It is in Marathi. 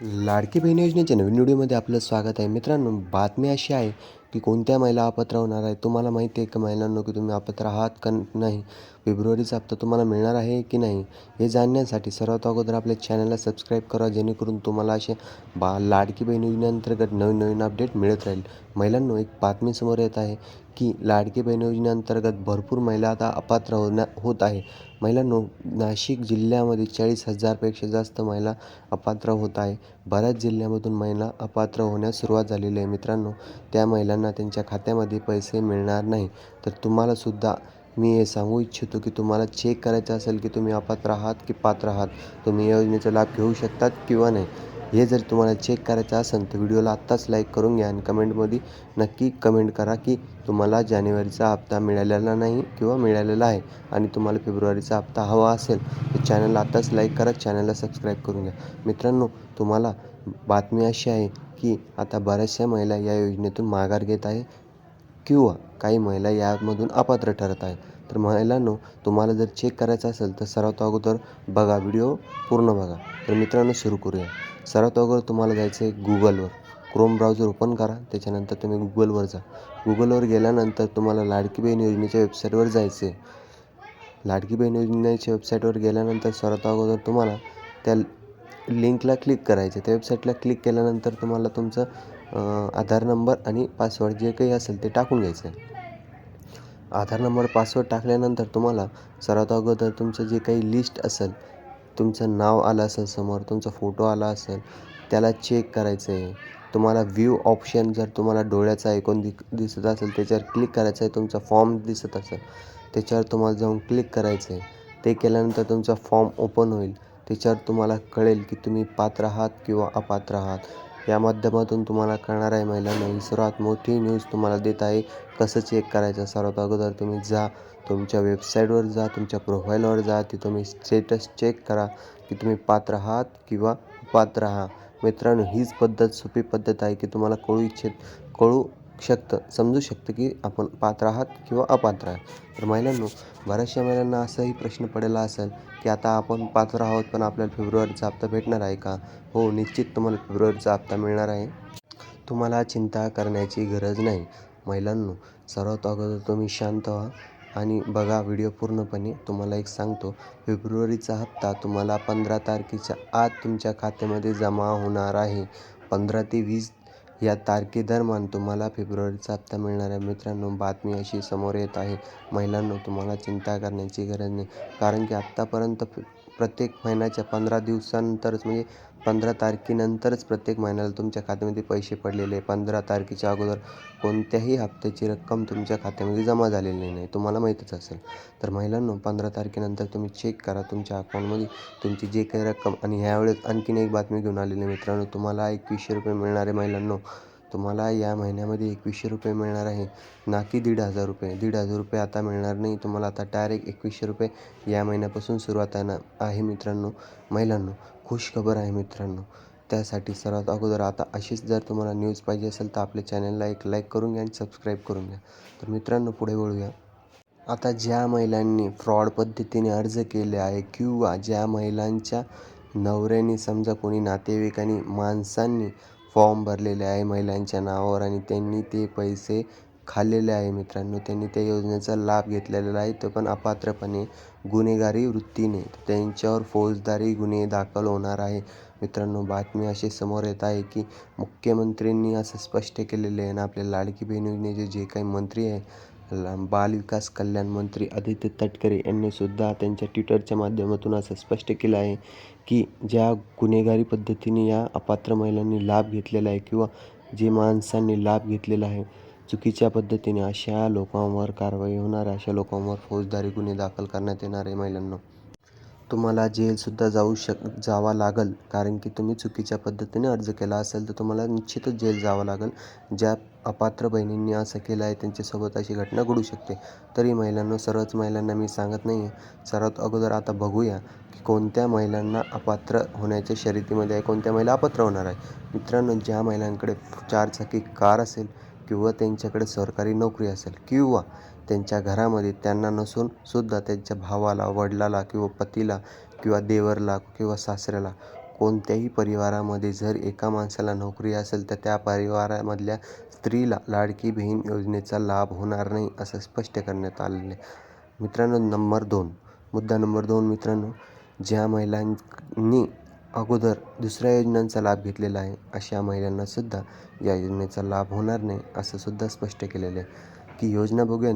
लाडकी बहीण योजनेच्या नवीन व्हिडिओमध्ये आपलं स्वागत आहे. मित्रांनो बातमी अशी आहे की कोणत्या महिला अपत्र होणार आहे? तुम्हाला माहिती आहे का महिलांनो की तुम्ही अपत्र आहात का नाही? फेब्रुवारीचा हप्ता तुम्हाला मिळणार आहे की नाही? हे जाणण्यासाठी सर्वात अगोदर आपल्या चॅनलला सबस्क्राईब करा जेणेकरून तुम्हाला असे बा लाडकी बहीण योजनेअंतर्गत नवीन नवीन अपडेट मिळत राहील. महिलांनो एक बातमी समोर येत आहे की लाडकी बहीण योजनेअंतर्गत भरपूर महिला आता अपात्र होण्या होत आहे. महिलांनो नाशिक जिल्ह्यामध्ये चाळीस हजारपेक्षा जास्त महिला अपात्र होत आहे. बऱ्याच जिल्ह्यामधून महिला अपात्र होण्यास सुरुवात झालेली आहे. मित्रांनो त्या महिलांना त्यांच्या खात्यामध्ये पैसे मिळणार नाही. तर तुम्हालासुद्धा मी हे सांगू इच्छितो की तुम्हाला चेक करायचं असेल की तुम्ही अपात्र आहात की पात्र आहात. तुम्ही या योजनेचा लाभ घेऊ शकतात किंवा नाही. हे जर तुम्हाला चेक करायचं असेल तर व्हिडिओला आत्ताच लाईक करून घ्या आणि कमेंटमध्ये नक्की कमेंट करा की तुम्हाला जानेवारीचा हप्ता मिळालेला नाही किंवा मिळालेला आहे आणि तुम्हाला फेब्रुवारीचा हप्ता हवा असेल तर चॅनलला आत्ताच लाईक करा चॅनलला सबस्क्राईब करून घ्या. मित्रांनो तुम्हाला बातमी अशी आहे की आता बऱ्याचशा महिला या योजनेतून माघार घेत आहे किंवा काही महिला यामधून अपात्र ठरत आहे तर महिलांनो तुम्हाला जर चेक करायचं असेल तर सर्वात अगोदर बघा व्हिडिओ पूर्ण बघा. तर मित्रांनो सुरू करूया. सर्वात अगोदर तुम्हाला जायचं आहे गुगलवर क्रोम ब्राउझर ओपन करा. त्याच्यानंतर तुम्ही गुगलवर जा. गुगलवर गेल्यानंतर तुम्हाला लाडकी बहीण योजनेच्या वेबसाईटवर जायचं आहे लाडकी बहीण योजनेच्या वेबसाईटवर गेल्यानंतर सर्वात अगोदर तुम्हाला त्या लिंकला क्लिक करायचं त्या वेबसाईटला क्लिक केल्यानंतर तुम्हाला तुमचं आधार नंबर आणि पासवर्ड जे काही असेल ते टाकून घ्यायचं आहे आधार नंबर पासवर्ड टाकल्यानंतर तुम्हाला सर्वात अगोदर तुमचं जे काही लिस्ट असेल तुमचं नाव आलं असेल समोर तुमचा फोटो आला असेल त्याला चेक करायचं आहे तुम्हाला व्ह्यू ऑप्शन जर तुम्हाला डोळ्याचा ऐकून दि दिसत असेल त्याच्यावर क्लिक करायचं आहे तुमचा फॉर्म दिसत असेल त्याच्यावर तुम्हाला जाऊन क्लिक करायचं आहे ते केल्यानंतर तुमचा फॉर्म ओपन होईल. त्याच्यावर तुम्हाला कळेल की तुम्ही पात्र आहात किंवा अपात्र आहात. या माध्यमातून तुम्हाला कळणार आहे महिलांना सर्वात मोठी न्यूज तुम्हाला देत आहे. कसं चेक करायचं? सर्वात अगोदर तुम्ही जा तुमच्या वेबसाईटवर जा तुमच्या प्रोफाईलवर जा. ती तुम्ही स्टेटस चेक करा की तुम्ही पात्र आहात किंवा पात्र आहात. मित्रांनो हीच पद्धत सोपी पद्धत आहे की तुम्हाला कळू इच्छित कळू शकतं समजू शकतं की आपण पात्र आहात किंवा अपात्र आहात. तर महिलांनो बऱ्याचशा महिलांना असाही प्रश्न पडला असेल की आता आपण पात्र आहोत पण आपल्याला फेब्रुवारीचा हप्ता भेटणार आहे का? हो निश्चित तुम्हाला फेब्रुवारीचा हप्ता मिळणार आहे. तुम्हाला चिंता करण्याची गरज नाही. महिलांनो सर्वात अगोदर तुम्ही शांत व्हा आणि बघा व्हिडिओ पूर्णपणे. तुम्हाला एक सांगतो फेब्रुवारीचा हप्ता तुम्हाला पंधरा तारखेच्या आत तुमच्या खात्यामध्ये जमा होणार आहे. पंधरा ते वीस या तारखेदरम्यान तुम्हाला फेब्रुवारीचा हप्ता मिळणार आहे मित्रांनो बातमी अशी समोर येत आहे. महिलांनो तुम्हाला चिंता करण्याची गरज नाही. कारण की आत्तापर्यंत प्रत्येक महिन्याच्या पंधरा दिवसानंतरच म्हणजे पंधरा तारखेनंतरच प्रत्येक महिन्याला तुमच्या खात्यामध्ये पैसे पडलेले पंधरा तारखेच्या अगोदर कोणत्याही हप्त्याची रक्कम तुमच्या खात्यामध्ये जमा झालेली नाही. तुम्हाला माहीतच असेल. तर महिलांनो पंधरा तारखेनंतर तुम्ही चेक करा तुमच्या अकाउंटमध्ये तुमची जे काही रक्कम आणि ह्यावेळेस आणखीन एक बातमी घेऊन आलेली मित्रांनो. तुम्हाला एकवीसशे रुपये मिळणारे महिलांनो. तुम्हाला या महिन्यामध्ये एकवीसशे रुपये मिळणार आहे. ना की दीड हजार रुपये. दीड हजार रुपये आता मिळणार नाही. तुम्हाला आता डायरेक्ट एकवीसशे रुपये या महिन्यापासून सुरुवात आहे ना आहे मित्रांनो. महिलांनो खुश खबर आहे मित्रांनो. त्यासाठी सर्वात अगोदर आता अशीच जर तुम्हाला न्यूज पाहिजे असेल तर आपल्या चॅनलला एक लाईक करून घ्या आणि सबस्क्राईब करून घ्या. तर मित्रांनो पुढे वळूया. आता ज्या महिलांनी फ्रॉड पद्धतीने अर्ज केले आहे किंवा ज्या महिलांच्या नवऱ्याने समजा कोणी नातेवाईकांनी माणसांनी फॉर्म भरलेले आहे महिलांच्या नावावर आणि त्यांनी ते पैसे खाल्लेले आहे मित्रांनो. त्यांनी त्या योजनेचा लाभ घेतलेला आहे. तो पण अपात्रपणे गुन्हेगारी वृत्तीने. त्यांच्यावर फौजदारी गुन्हे दाखल होणार आहे. मित्रांनो बातमी अशी समोर येत आहे की मुख्यमंत्र्यांनी असं स्पष्ट केलेले आहे आणि आपल्या लाडकी बहीण योजनेचे जे काही मंत्री आहे बालविकास कल्याण मंत्री आदित्य तटकरे यांनी सुद्धा त्यांच्या ट्विटरच्या माध्यमातून असं स्पष्ट केलं आहे की ज्या गुन्हेगारी पद्धतीने या अपात्र महिलांनी लाभ घेतलेला आहे किंवा जे माणसांनी लाभ घेतलेला आहे चुकीच्या पद्धतीने अशा लोकांवर कारवाई होणार अशा लोकांवर फौजदारी गुन्हे दाखल करण्यात येणार आहे महिलांना. तुम्हाला जेलसुद्धा जाऊ शक जावा लागेल. कारण की तुम्ही चुकीच्या पद्धतीने अर्ज केला असेल तर तुम्हाला निश्चितच जेल जावं लागेल. ज्या अपात्र बहिणींनी असं केलं आहे त्यांच्यासोबत अशी घटना घडू शकते. तरी महिलांना सर्वच महिलांना मी सांगत नाही आहे सर्वात अगोदर आता बघूया की कोणत्या महिलांना अपात्र होण्याच्या शर्यतीमध्ये आहे कोणत्या महिला अपात्र होणार आहे. मित्रांनो ज्या महिलांकडे चारचाकी कार असेल किंवा त्यांच्याकडे सरकारी नोकरी असेल किंवा त्यांच्या घरामध्ये त्यांना नसून सुद्धा त्यांच्या भावाला वडिलाला किंवा पतीला किंवा देवरला किंवा सासऱ्याला कोणत्याही परिवारामध्ये जर एका माणसाला नोकरी असेल तर त्या परिवारामधल्या स्त्रीला लाडकी बहीण योजनेचा लाभ होणार नाही असं स्पष्ट करण्यात आलेलं आहे. मित्रांनो नंबर दोन. मुद्दा नंबर दोन मित्रांनो ज्या महिलांनी अगोदर दुसऱ्या योजनांचा लाभ घेतलेला आहे अशा महिलांनासुद्धा या योजनेचा लाभ होणार नाही असं सुद्धा स्पष्ट केलेलं आहे. की योजना बघूया.